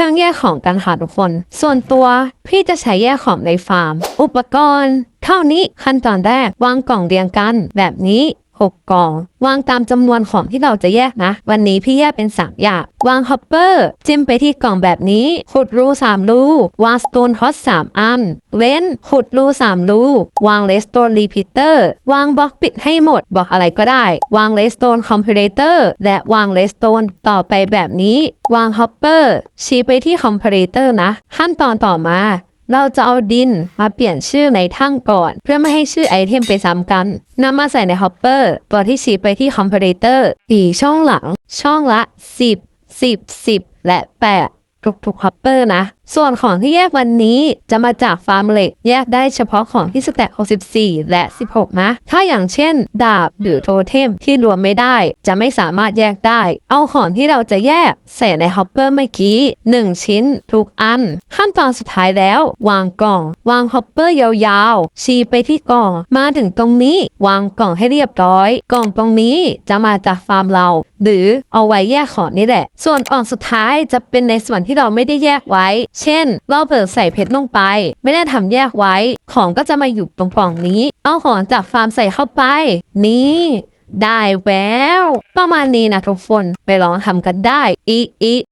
รื่องแยกของกันค่ะทุกคน ส่วนตัวพี่จะใช้แยกของในฟาร์ม อุปกรณ์ เท่านี้ขั้นตอนแรกวางกล่องเรียงกันแบบนี้ 6 กล่อง วางตามจำนวนของที่เราจะแยกนะ วันนี้พี่แยกเป็น 3 อย่าง วางฮอปเปอร์จิ้มไปที่กล่องแบบนี้ ขุดรู 3 รูวางสโตนฮอต3 อัน เว้น ขุดรู 3 รูวางเลสโตนรีพิเตอร์วางบล็อกปิดให้หมด บอกอะไรก็ได้ วางเลสโตนคอมเพลเตอร์และวางเลสโตนต่อไปแบบนี้ วางฮอปเปอร์ชี้ไปที่คอมเพลเตอร์นะ ขั้นตอนต่อมา เราจะเอาดินมาเปลี่ยนชื่อในทั้งก่อน เพื่อไม่ให้ชื่อไอเทมไปซ้ำกันนำมาใส่ในฮอปเปอร์ตัวที่ชี้ไปที่คอมเพลเตอร์สี่ช่องหลัง ช่องละ 10 10 10 และ 8 ทุกๆฮอปเปอร์นะ ส่วนของที่แยกวันนี้จะมาจากฟาร์มเหล็ก แยกได้เฉพาะของที่สแต็ก64 และ 16 นะ ถ้าอย่างเช่น ดาบหรือโทเทมที่รวมไม่ได้ จะไม่สามารถแยกได้ เอาของที่เราจะแยกใส่ในฮอปเปอร์เมื่อกี้ 1 ชิ้น ทุกอัน ขั้นตอนสุดท้ายแล้ว วางกล่อง วางฮอปเปอร์ยาวๆ ชี้ไปที่กล่อง มาถึงตรงนี้ วางกล่องให้เรียบร้อย กล่องตรงนี้จะมาจากฟาร์มเรา หรือเอาไว้แยกของนี่แหละ ส่วนกล่องสุดท้ายจะเป็นในส่วนที่ที่เราไม่ได้แยกไว้ เช่น เราเปิดใส่เพชรลงไป ไม่ได้ทำแยกไว้ ของก็จะมาอยู่ตรงกล่องนี้ เอาของจากฟาร์มใส่เข้าไป นี่ได้แววประมาณนี้นะทุกคน ไปลองทำกันได้ อีอี